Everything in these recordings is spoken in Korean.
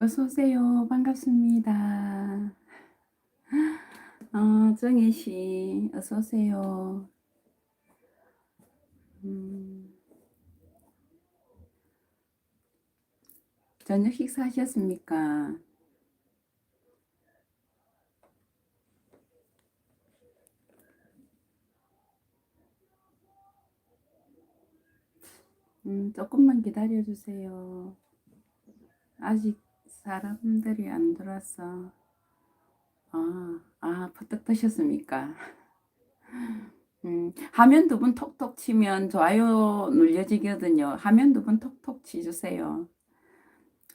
어서 오세요. 반갑습니다. 어, 정혜 씨, 어서 오세요. 음, 저녁 식사하셨습니까? 음, 조금만 기다려 주세요. 아직 사람들이 안 들어왔어. 아, 아, 퍼뜩 뜨셨습니까? 음, 화면 두분 톡톡 치면 좋아요 눌려지거든요. 화면 두분 톡톡 치주세요.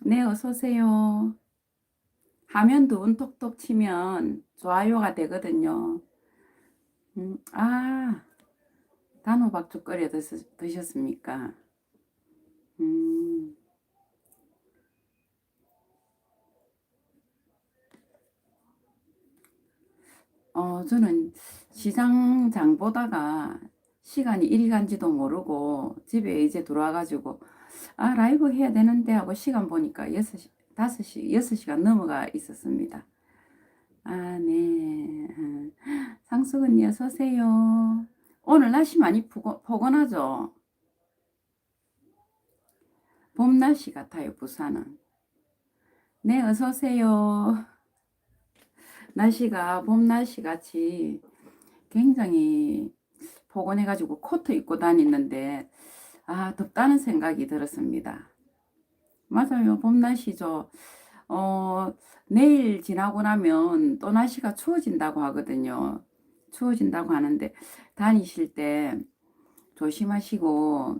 네, 어서 오세요. 화면 두분 톡톡 치면 좋아요가 되거든요. 음, 아, 단호박죽 끓여 드셨, 드셨습니까? 음, 어, 저는 시장 장 보다가 시간이 이리 간지도 모르고 집에 이제 들어와가지고 아, 라이브 해야 되는데 하고 시간 보니까 6시, 5시, 6시간 넘어가 있었습니다. 아, 네. 상숙 언니 어서 오세요. 오늘 날씨 많이 포근하죠? 봄 날씨 같아요, 부산은. 네, 어서 오세요. 날씨가 봄 날씨 같이 굉장히 포근해가지고 코트 입고 다니는데 아 덥다는 생각이 들었습니다. 맞아요, 봄 날씨죠. 어 내일 지나고 나면 또 날씨가 추워진다고 하거든요. 추워진다고 하는데 다니실 때 조심하시고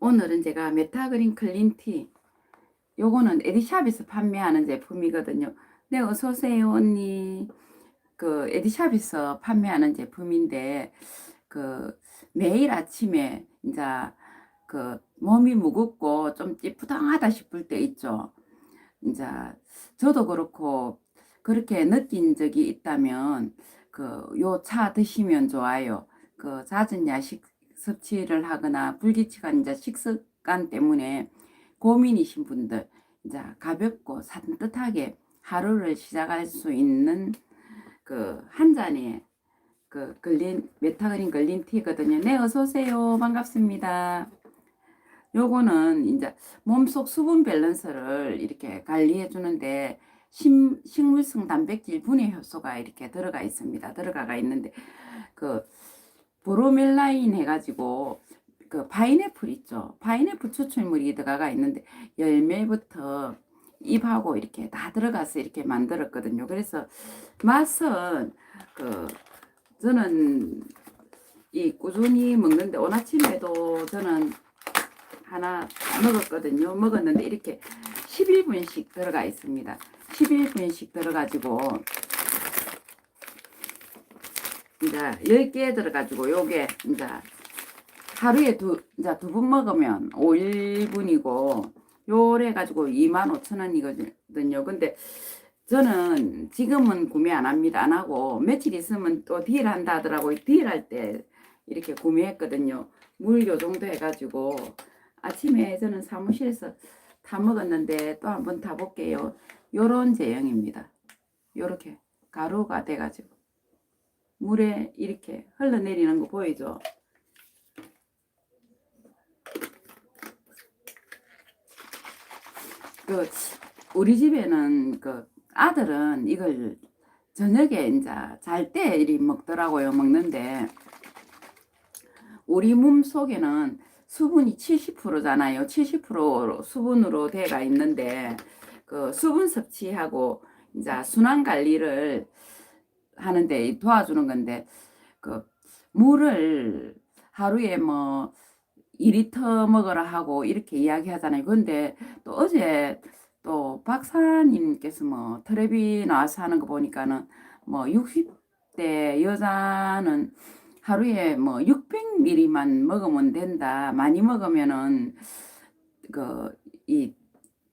오늘은 제가 메타그린 클린티 요거는 에디샵에서 판매하는 제품이거든요. 네, 어서 오세요, 언니. 그 에디샵에서 판매하는 제품인데 그 매일 아침에 이제 그 몸이 무겁고 좀 찌뿌당하다 싶을 때 있죠. 이제 저도 그렇고 그렇게 느낀 적이 있다면 그 요 차 드시면 좋아요. 그 잦은 야식 섭취를 하거나 불규칙한 이제 식습관 때문에 고민이신 분들 이제 가볍고 산뜻하게 하루를 시작할 수 있는 그 한 잔의 그 글린 메타그린 글린 티거든요. 네, 어서 오세요. 반갑습니다. 요거는 이제 몸속 수분 밸런스를 이렇게 관리해 주는데 심, 식물성 단백질 분해 효소가 이렇게 들어가 있습니다. 들어가가 있는데 그 브로멜라인 해가지고 그 파인애플 있죠. 파인애플 추출물이 들어가 있는데 열매부터 잎하고 이렇게 다 들어가서 이렇게 만들었거든요. 그래서 맛은 그 저는 이 꾸준히 먹는데 오늘 아침에도 저는 하나 먹었거든요. 먹었는데 이렇게 11분씩 들어가 있습니다. 11분씩 들어가지고 이제 10개 들어가지고 요게 이제 하루에 두, 이제 두분 먹으면 5일분이고 요래 가지고 25,000원이거든요. 근데 저는 지금은 구매 안 합니다. 안 하고 며칠 있으면 또 딜 한다 하더라고요. 딜할 때 이렇게 구매했거든요. 물 요 정도 해가지고 아침에 저는 사무실에서 다 먹었는데 또 한번 다 볼게요. 요런 제형입니다. 요렇게 가루가 돼가지고 물에 이렇게 흘러내리는 거 보이죠? 그 우리 집에는 그 아들은 이걸 저녁에 이제 잘 때 이리 먹더라고요. 먹는데 우리 몸 속에는 수분이 70%잖아요. 70% 수분으로 돼가 있는데 그 수분 섭취하고 이제 순환 관리를 하는데 도와주는 건데 그 물을 하루에 뭐 2리터 먹으라 하고 이렇게 이야기 하잖아요. 근데 또 어제 또 박사님께서 뭐 텔레비 나와서 하는 거 보니까는 뭐 60대 여자는 하루에 뭐 600ml만 먹으면 된다. 많이 먹으면은 그 이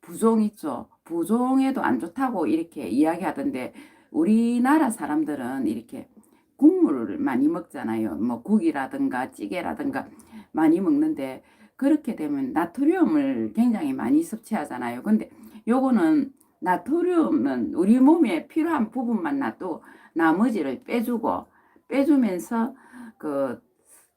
부종 있죠. 부종에도 안 좋다고 이렇게 이야기하던데 우리나라 사람들은 이렇게 국물을 많이 먹잖아요. 뭐 국이라든가 찌개라든가 많이 먹는데 그렇게 되면 나트륨을 굉장히 많이 섭취하잖아요. 근데 요거는 나트륨은 우리 몸에 필요한 부분만 놔도 나머지를 빼주고 빼주면서 그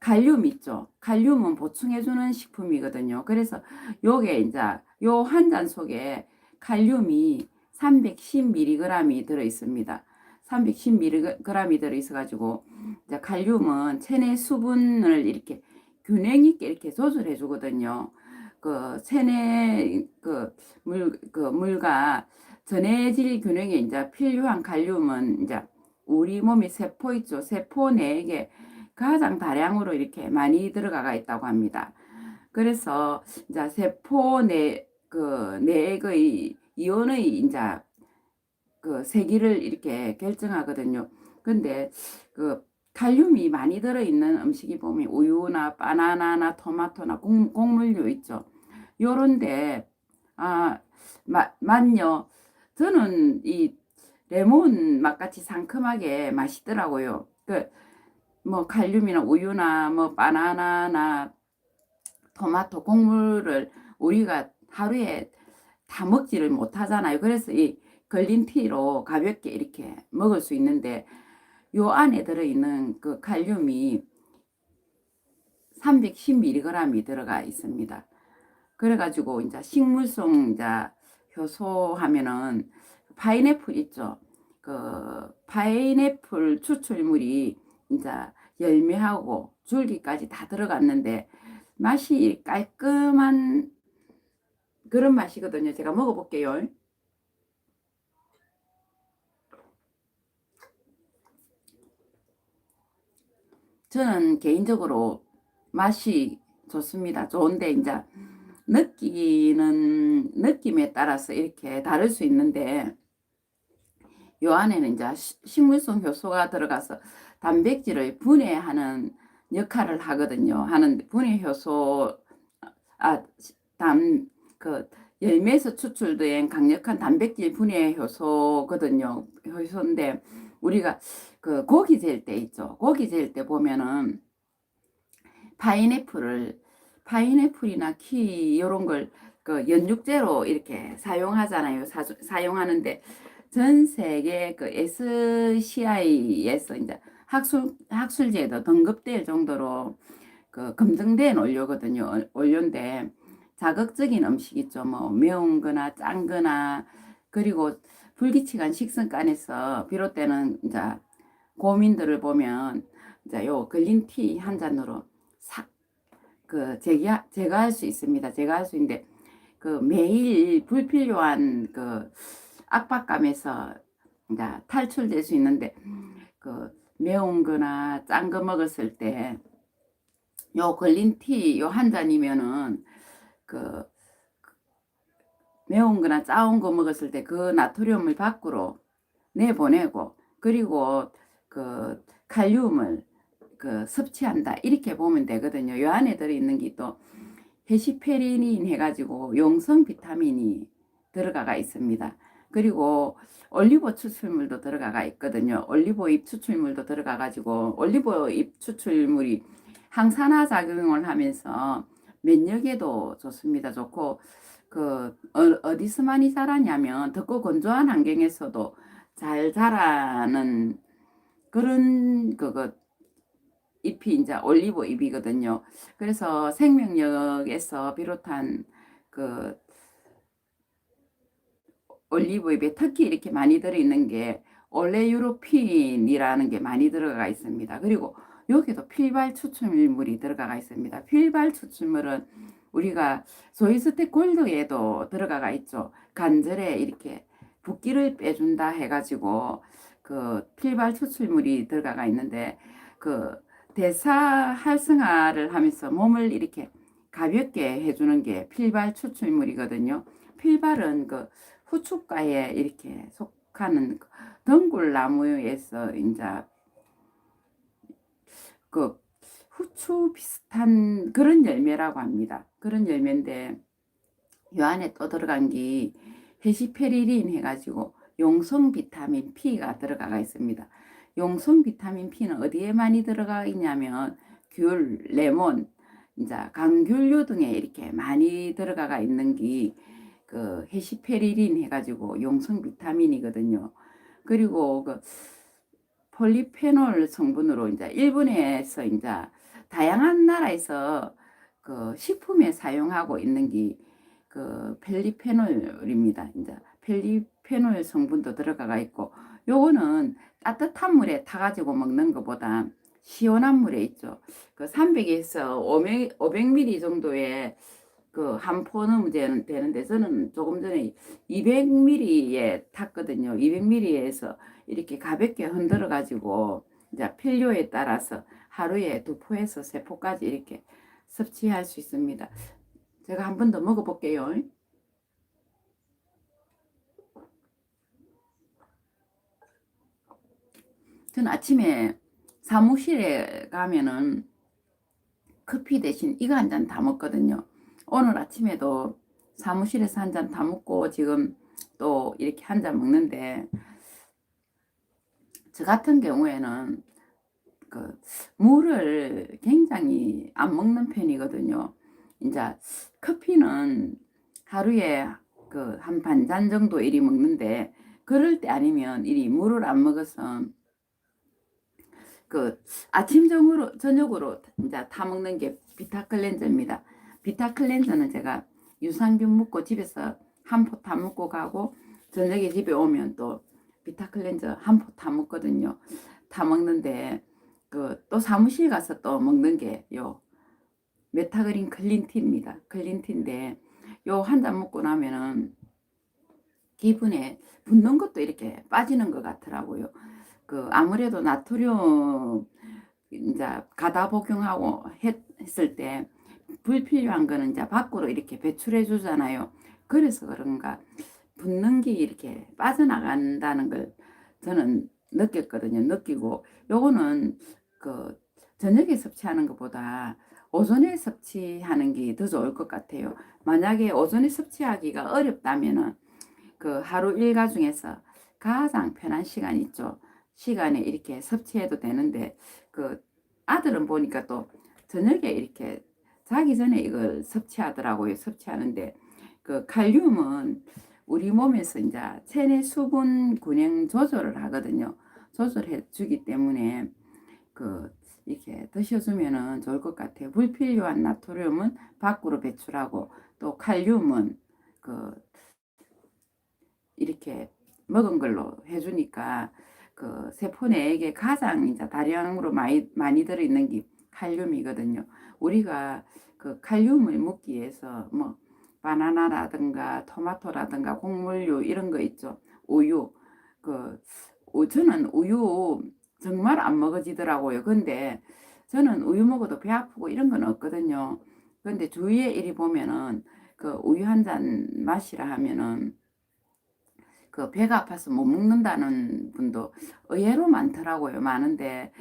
칼륨 있죠. 칼륨은 보충해주는 식품이거든요. 그래서 요게 이제 요 한 잔 속에 칼륨이 310mg이 들어 있습니다. 310mg이 들어 있어 가지고 이제 칼륨은 체내 수분을 이렇게 균형 있게 이렇게 조절해 주거든요. 그 체내 그물 그 물과 전해질 균형에 이제 필요한 칼륨은 이제 우리 몸의 세포 있죠. 세포 내에 가장 다량으로 이렇게 많이 들어가가 있다고 합니다. 그래서 이제 세포 내그 내의 이온의 이제 그 세기를 이렇게 결정하거든요. 근데 그 칼륨이 많이 들어있는 음식이 보면 우유나 바나나나 토마토나 곡, 곡물류 있죠. 요런데 아 마, 만요 저는 이 레몬 맛같이 상큼하게 맛있더라고요. 그 뭐 칼륨이나 우유나 뭐 바나나나 토마토 곡물을 우리가 하루에 다 먹지를 못하잖아요. 그래서 이 걸린 티로 가볍게 이렇게 먹을 수 있는데 요 안에 들어있는 그 칼륨이 310mg이 들어가 있습니다. 그래가지고 이제 식물성 이제 효소 하면은 파인애플 있죠. 그 파인애플 추출물이 이제 열매하고 줄기까지 다 들어갔는데 맛이 깔끔한 그런 맛이거든요. 제가 먹어볼게요. 저는 개인적으로 맛이 좋습니다. 좋은데 이제 느끼는 느낌에 따라서 이렇게 다를 수 있는데 요 안에는 이제 식물성 효소가 들어가서 단백질을 분해하는 역할을 하거든요. 하는 분해 효소 아단그 열매에서 추출된 강력한 단백질 분해 효소거든요. 효소인데 우리가 그 고기 젤 때 있죠. 고기 젤 때 보면은 파인애플을 파인애플이나 키 이런 걸 그 연육제로 이렇게 사용하잖아요. 사, 사용하는데 전 세계 그 SCI에서 이제 학술 학술제도 등급될 정도로 그 검증된 원료거든요. 원료인데 자극적인 음식 있죠. 뭐 매운 거나 짠 거나 그리고 불규칙한 식습관에서 비롯되는 이제 고민들을 보면 이제 요 글린티 한 잔으로 싹 그 제가 제거할 수 있습니다. 제거할 수 있는데 그 매일 불필요한 그 압박감에서 이제 탈출될 수 있는데 그 매운 거나 짠 거 먹었을 때 요 글린티 요 한 잔이면은 그 매운 거나 짜온 거 먹었을 때 그 나트륨을 밖으로 내보내고 그리고 그 칼륨을 그 섭취한다 이렇게 보면 되거든요. 요 안에 들어 있는 게 또 헤시페린인 해가지고 용성 비타민이 들어가가 있습니다. 그리고 올리브 추출물도 들어가가 있거든요. 올리브 잎 추출물도 들어가 가지고 올리브 잎 추출물이 항산화 작용을 하면서 면역에도 좋습니다. 좋고 그 어, 디서 많이 자라냐면 덥고 건조한 환경에서도 잘 자라는 그런 그거 잎이 이제 올리브 잎이거든요. 그래서 생명력에서 비롯한 그 올리브 잎에 특히 이렇게 많이 들어있는 게 올레유로핀이라는 게 많이 들어가 있습니다. 그리고 여기도 필발 추출물이 들어가 있습니다. 필발 추출물은 우리가 소이스테 골드에도 들어가가 있죠. 관절에 이렇게 붓기를 빼준다 해가지고 그 필발 추출물이 들어가가 있는데 그 대사 활성화를 하면서 몸을 이렇게 가볍게 해주는 게 필발 추출물이거든요. 필발은 그 후춧가에 이렇게 속하는 그 덩굴나무에서 이제 그 후추 비슷한 그런 열매라고 합니다. 그런 열매인데 요 안에 또 들어간 게 헤시페리린 해가지고 용성 비타민 P가 들어가 있습니다. 용성 비타민 P는 어디에 많이 들어가 있냐면 귤, 레몬, 이제 강귤류 등에 이렇게 많이 들어가 있는 게 그 헤시페리린 해가지고 용성 비타민이거든요. 그리고 그 폴리페놀 성분으로 이제 일본에서 이제 다양한 나라에서 그 식품에 사용하고 있는 게 그 펠리페놀입니다. 이제 펠리 페놀 성분도 들어가가 있고 요거는 따뜻한 물에 타가지고 먹는 것보다 시원한 물에 있죠. 그 300에서 500, 500ml 정도의 그한포 넣으면 되는- 되는데 저는 조금 전에 200ml에 탔거든요. 200ml에서 이렇게 가볍게 흔들어 가지고 이제 필요에 따라서 하루에 두 포에서 세 포까지 이렇게 섭취할 수 있습니다. 제가 한 번 더 먹어볼게요. 저는 아침에 사무실에 가면은 커피 대신 이거 한 잔 다 먹거든요. 오늘 아침에도 사무실에서 한 잔 다 먹고 지금 또 이렇게 한 잔 먹는데 저 같은 경우에는 그 물을 굉장히 안 먹는 편이거든요. 이제 커피는 하루에 그 한 반 잔 정도 이리 먹는데 그럴 때 아니면 이리 물을 안 먹어서 그 아침 정으로 저녁으로 이제 타 먹는 게 비타 클렌저입니다. 비타 클렌저는 제가 유산균 먹고 집에서 한포타 먹고 가고 저녁에 집에 오면 또 비타 클렌저 한포타 먹거든요. 타 먹는데 그 또 사무실 가서 또 먹는 게 요 메타그린 클린티입니다. 클린티인데 요 한 잔 먹고 나면은 기분에 붓는 것도 이렇게 빠지는 것 같더라고요. 그 아무래도 나트륨 이제 가다 복용하고 했, 했을 때 불필요한 거는 이제 밖으로 이렇게 배출해 주잖아요. 그래서 그런가 붓는 게 이렇게 빠져나간다는 걸 저는 느꼈거든요. 느끼고 요거는 그 저녁에 섭취하는 것보다 오전에 섭취하는 게 더 좋을 것 같아요. 만약에 오전에 섭취하기가 어렵다면은 그 하루 일과 중에서 가장 편한 시간 있죠. 시간에 이렇게 섭취해도 되는데 그 아들은 보니까 또 저녁에 이렇게 자기 전에 이걸 섭취하더라고요. 섭취하는데 그 칼륨은 우리 몸에서 이제 체내 수분 균형 조절을 하거든요. 조절해 주기 때문에 그 이렇게 드셔주면은 좋을 것 같아요. 불필요한 나트륨은 밖으로 배출하고 또 칼륨은 그 이렇게 먹은 걸로 해주니까 그 세포 내에게 가장 이제 다량으로 많이 많이 들어 있는 게 칼륨이거든요. 우리가 그 칼륨을 먹기 위해서 뭐 바나나라든가 토마토라든가 곡물류 이런 거 있죠. 우유 그 우- 저는 우유 정말 안 먹어지더라고요. 근데 저는 우유 먹어도 배 아프고 이런 건 없거든요. 근데 주위에 이리 보면은 그 우유 한 잔 마시라 하면은 그 배가 아파서 못 먹는다는 분도 의외로 많더라고요. 많은데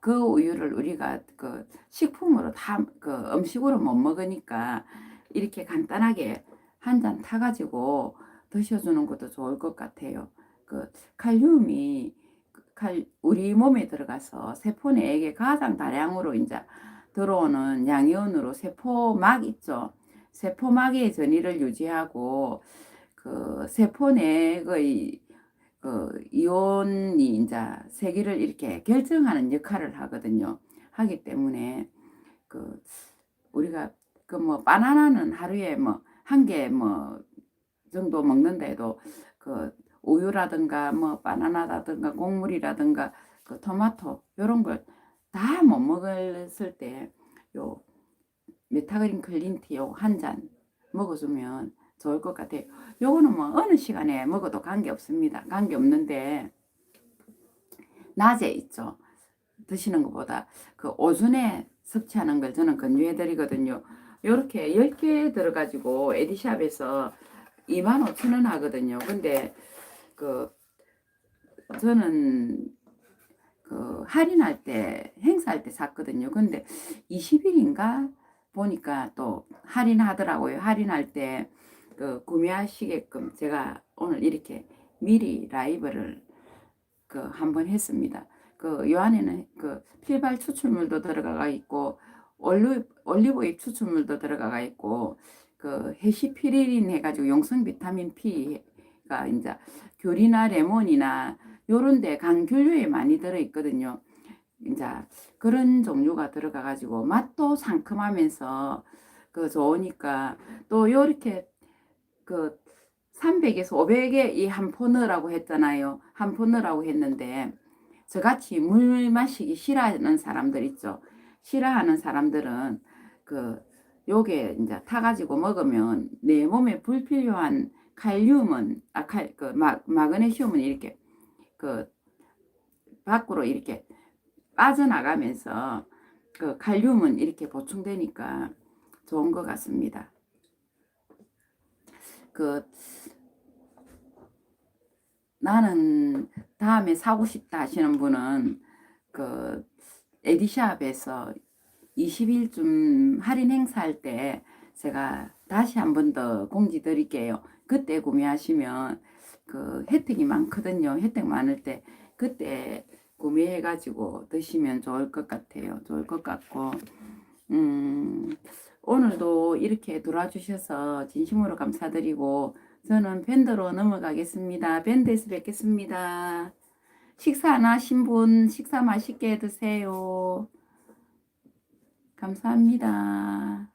그 우유를 우리가 그 식품으로 다 그 음식으로 못 먹으니까 이렇게 간단하게 한 잔 타가지고 드셔주는 것도 좋을 것 같아요. 그 칼륨이 그칼 우리 몸에 들어가서 세포 내에게 가장 다량으로 이제 들어오는 양이온으로 세포막 있죠. 세포막의 전이를 유지하고 그 세포 내의 그 이온이 이제 세기를 이렇게 결정하는 역할을 하거든요. 하기 때문에 그 우리가 그 뭐 바나나는 하루에 뭐 한 개 뭐 정도 먹는데도 그 우유라든가 뭐 바나나라든가 곡물이라든가 그 토마토 요런 걸 다 못 먹었을 때 요 메타그린 클린티 요한 잔 먹어주면 좋을 것 같아요. 요거는 뭐 어느 시간에 먹어도 관계 없습니다. 관계 없는데 낮에 있죠. 드시는 것보다 그 오전에 섭취하는 걸 저는 권유해 드리거든요. 요렇게 10개 들어가지고 에디샵에서 25,000원 하거든요. 근데 그 저는 그 할인할 때 행사할 때 샀거든요. 근데 20일인가 보니까 또 할인하더라고요. 할인할 때 그 구매하시게끔 제가 오늘 이렇게 미리 라이브를 그 한번 했습니다. 그요 안에는 그 필발 추출물도 들어가 있고 올리 올리브유 추출물도 들어가 있고 그 해시피릴린 해가지고 용성 비타민 P가 이제 귤이나 레몬이나 요런데 강귤류에 많이 들어 있거든요. 이제 그런 종류가 들어가 가지고 맛도 상큼하면서 그 좋으니까 또 요렇게 그 300에서 500에 이한 포너라고 했잖아요. 한 포너라고 했는데 저같이 물 마시기 싫어하는 사람들 있죠. 싫어하는 사람들은 그 요게 이제 타 가지고 먹으면 내 몸에 불필요한 칼륨은 아칼그 마그네슘은 이렇게 그 밖으로 이렇게 빠져나가면서 그 칼륨은 이렇게 보충되니까 좋은 것 같습니다. 그 나는 다음에 사고 싶다 하시는 분은 그 에디샵에서 20일쯤 할인 행사할 때 제가 다시 한 번 더 공지 드릴게요. 그때 구매하시면 그 혜택이 많거든요. 혜택 많을 때 그때 구매해 가지고 드시면 좋을 것 같아요. 좋을 것 같고 음, 오늘도 이렇게 들어와주셔서 진심으로 감사드리고 저는 밴드로 넘어가겠습니다. 밴드에서 뵙겠습니다. 식사 안 하신 분 식사 맛있게 드세요. 감사합니다.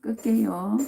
끌게요.